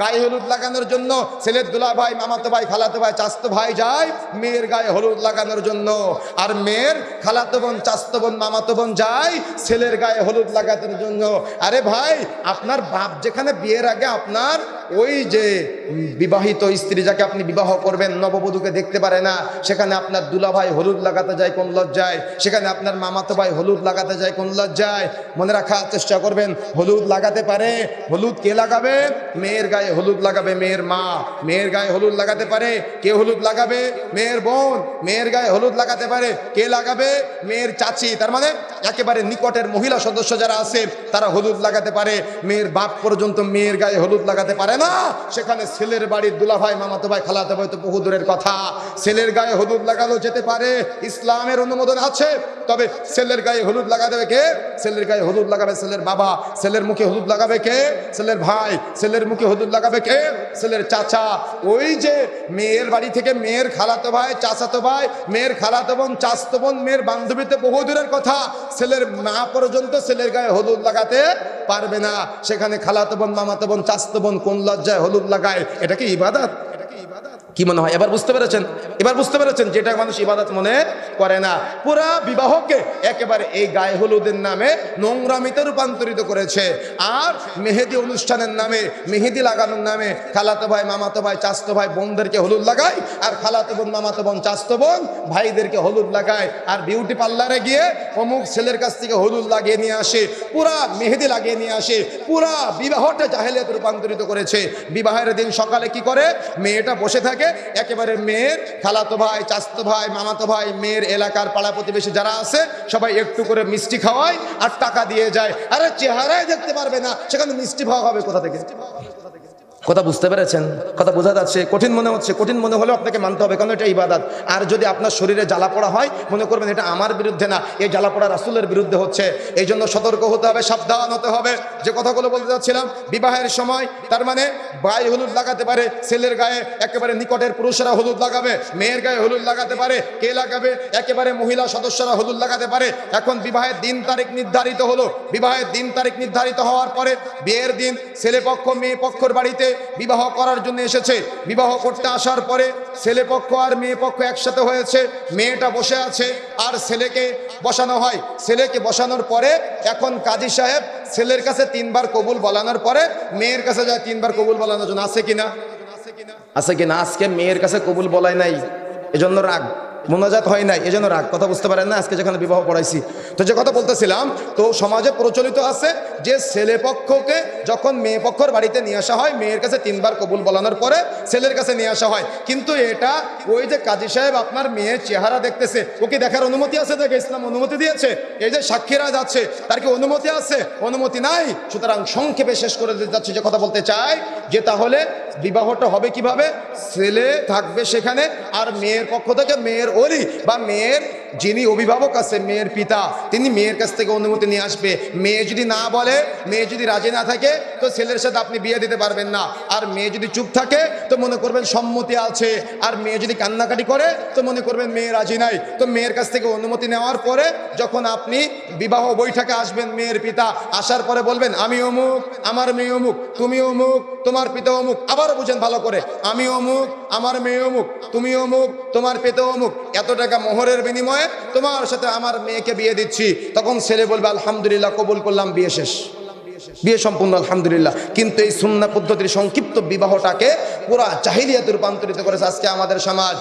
গায়ে হলুদ লাগানোর জন্য ছেলের দুলা ভাই মামাতো ভাই, খালাতো ভাই চাস্ত ভাই যায় মেয়ের গায়ে হলুদ লাগানোর জন্য। আর মেয়ের খালাতো বোন চাস্তো বোন, মামাতো বোন যায় ছেলের গায়ে হলুদ লাগানোর জন্য। আরে ভাই, আপনার বাপ যেখানে বিয়ের আগে আপনার ওই যে বিবাহিত স্ত্রী যাকে আপনি বিবাহ করবেন, নববধূকে দেখতে পারে না। সেখানে আপনার দুলা ভাই হলুদ লাগাতে যায় কোন লজ্জায়? সেখানে আপনার মামাতো ভাই হলুদ লাগাতে যায় কোন লজ্জায়? মনে রাখার চেষ্টা করবেন, হলুদ লাগাতে পারে, হলুদ কে লাগাবে? মেয়ের গায়ে হলুদ লাগাবে মেয়ের মা। মেয়ের গায়ে হলুদ লাগাতে পারে, কে হলুদ লাগাবে? মেয়ের বোন। মেয়ের গায়ে হলুদ লাগাতে পারে, কে লাগাবে? মেয়ের চাচি। তার মানে একেবারে নিকটের মহিলা সদস্য যারা আছে, তারা হলুদ লাগাতে পারে। মেয়ের বাপ পর্যন্ত মেয়ের গায়ে হলুদ লাগাতে পারে না। সেখানে ছেলের বাড়ির দুলা ভাই মামাতো ভাই, খালাতে ভাই তো বহু দূরের কথা। ছেলের গায়ে হলুদ লাগানো যেতে পারে, ইসলামের অনুমোদন আছে, তবে ছেলের গায়ে হলুদ লাগা দেবে কে? ছেলের গায়ে হলুদ লাগাবে ছেলের বাবা, ছেলের মুখে হলুদ লাগাবে কে? ছেলের ভাই, ছেলের মুখে হলুদ লাগাবে কে? ছেলের চাচা। ওই যে মেয়ের বাড়ি থেকে মেয়ের খালাতো ভাই, চাচাতো ভাই, মেয়ের খালাতো বোন, চাচতো বোন, মেয়ের বান্ধবীতে বহু দূরের কথা। ছেলের মা পর্যন্ত ছেলের গায়ে হলুদ লাগাতে পারবে না। সেখানে খালাতো বোন, মামাতো বোন, চাচতো বোন কোন লজ্জায় হলুদ লাগায়? এটা কি ইবাদত? কি মনে হয়? এবার বুঝতে পেরেছেন? এবার বুঝতে পেরেছেন যেটা মানুষ ইবাদত মনে করে না। পুরা বিবাহকে একেবারে এই গায়ে হলুদের নামে নোংরামিতে রূপান্তরিত করেছে। আর মেহেদি অনুষ্ঠানের নামে, মেহেদি লাগানোর নামে খালাতো ভাই, মামাতো ভাই চাস্তো ভাই, বোনদেরকে হলুদ লাগায় আর খালাতো বোন, মামাতো বোন চাস্তো বোন ভাইদেরকে হলুদ লাগায়। আর বিউটি পার্লারে গিয়ে অমুক ছেলের কাছ থেকে হলুদ লাগিয়ে নিয়ে আসে, পুরা মেহেদি লাগিয়ে নিয়ে আসে, পুরা বিবাহটা জাহেলিয়াত রূপান্তরিত করেছে। বিবাহের দিন সকালে কি করে? মেয়েটা বসে থাকে একেবারে মেয়ের, খালাতো ভাই চাস্তো ভাই, মামাতো ভাই, মেয়ের এলাকার পাড়া প্রতিবেশী যারা আছে, সবাই একটু করে মিষ্টি খাওয়ায় আর টাকা দিয়ে যায়। আরে চেহারায় দেখতে পারবে না, সেখানে মিষ্টি ভাগ হবে কোথা থেকে? কথা বুঝতে পেরেছেন? কথা বোঝা যাচ্ছে, কঠিন মনে হচ্ছে, কঠিন মনে হলেও আপনাকে মানতে হবে, কারণ এটা ইবাদত। আর যদি আপনার শরীরে জ্বালা পড়া হয়, মনে করবেন এটা আমার বিরুদ্ধে না, এই জ্বালা পড়া রাসুলের বিরুদ্ধে হচ্ছে। এই জন্য সতর্ক হতে হবে, সাবধান হতে হবে। যে কথাগুলো বলতে যাচ্ছিলাম, বিবাহের সময়, তার মানে গায়ে হলুদ লাগাতে পারে, ছেলের গায়ে একেবারে নিকটের পুরুষরা হলুদ লাগাবে, মেয়ের গায়ে হলুদ লাগাতে পারে, কে লাগাবে? একেবারে মহিলা সদস্যরা হলুদ লাগাতে পারে। এখন বিবাহের দিন তারিখ নির্ধারিত হলো। বিবাহের দিন তারিখ নির্ধারিত হওয়ার পরে বিয়ের দিন, ছেলে পক্ষ, মেয়ে পক্ষর বাড়িতে বিবাহ করার জন্য এসেছে। বিবাহ করতে আসার পরে ছেলে পক্ষ আর মেয়ে পক্ষ একসাথে হয়েছে। মেয়েটা বসে আছে আর ছেলেকে বসানো হয়। ছেলেকে বসানোর পরে এখন কাজী সাহেব ছেলের কাছে তিনবার কবুল বলানোর পরে মেয়ের কাছে যায় তিনবার কবুল বলানোর জন্য। আছে কিনা? আছে কিনা? আজকে মেয়ের কাছে কবুল বলাই নাই। এজন্য রাগ। মোনাজাত হয় নাই। এজন্য রাগ। কথা বুঝতে পারেন না? আজকে যেখানে বিবাহ পড়াইছি। তো যে কথা বলতেছিলাম, তো সমাজে প্রচলিত আছে যে ছেলে পক্ষকে যখন মেয়ে পক্ষর বাড়িতে নিয়ে আসা হয়, মেয়ের কাছে তিনবার কবুল বলানোর পরে ছেলের কাছে নিয়ে আসা হয়। কিন্তু এটা ওই যে কাজী সাহেব আপনার মেয়ের চেহারা দেখতেছে ওকে দেখার অনুমতি আছে দেখে? ইসলাম অনুমতি দিয়েছে? এই যে সাক্ষীরা যাচ্ছে, তার কি অনুমতি আছে? অনুমতি নাই। সুতরাং সংক্ষেপে শেষ করে দিতে যাচ্ছে যে কথা বলতে চাই, যে তাহলে বিবাহটা হবে কীভাবে? ছেলে থাকবে সেখানে, আর মেয়ের পক্ষ থেকে মেয়ের ওলি বা মেয়ের যিনি অভিভাবক আছে, মেয়ের পিতা, তিনি মেয়ের কাছ থেকে অনুমতি নিয়ে আসবে। মেয়ে যদি না বলে, মেয়ে যদি রাজি না থাকে, তো ছেলের সাথে আপনি বিয়ে দিতে পারবেন না। আর মেয়ে যদি চুপ থাকে, তো মনে করবেন সম্মতি আছে। আর মেয়ে যদি কান্নাকাটি করে, তো মনে করবেন মেয়ে রাজি নাই। তো মেয়ের কাছ থেকে অনুমতি নেওয়ার পরে, যখন আপনি বিবাহ বৈঠকে আসবেন মেয়ের পিতা, আসার পরে বলবেন, আমি অমুক, আমার মেয়ে অমুক, তুমি অমুক, তোমার পিতা অমুক। আবার বুঝেন ভালো করে, আমি অমুক আমার মেয়ে অমুক তুমি অমুক তোমার পেতে অমুক এত টাকা মোহরের বিনিময়ে তোমার সাথে আমার মেয়েকে বিয়ে দিচ্ছি। তখন ছেলে বলবে, আলহামদুলিল্লাহ, কবুল করলাম, বিয়ে শেষ। বিয়ে সম্পূর্ণ, আলহামদুলিল্লাহ। কিন্তু এই সুন্না পদ্ধতির সংক্ষিপ্ত বিবাহটাকে পুরা চাহিদিয়াতে রূপান্তরিত করেছে আজকে আমাদের সমাজ।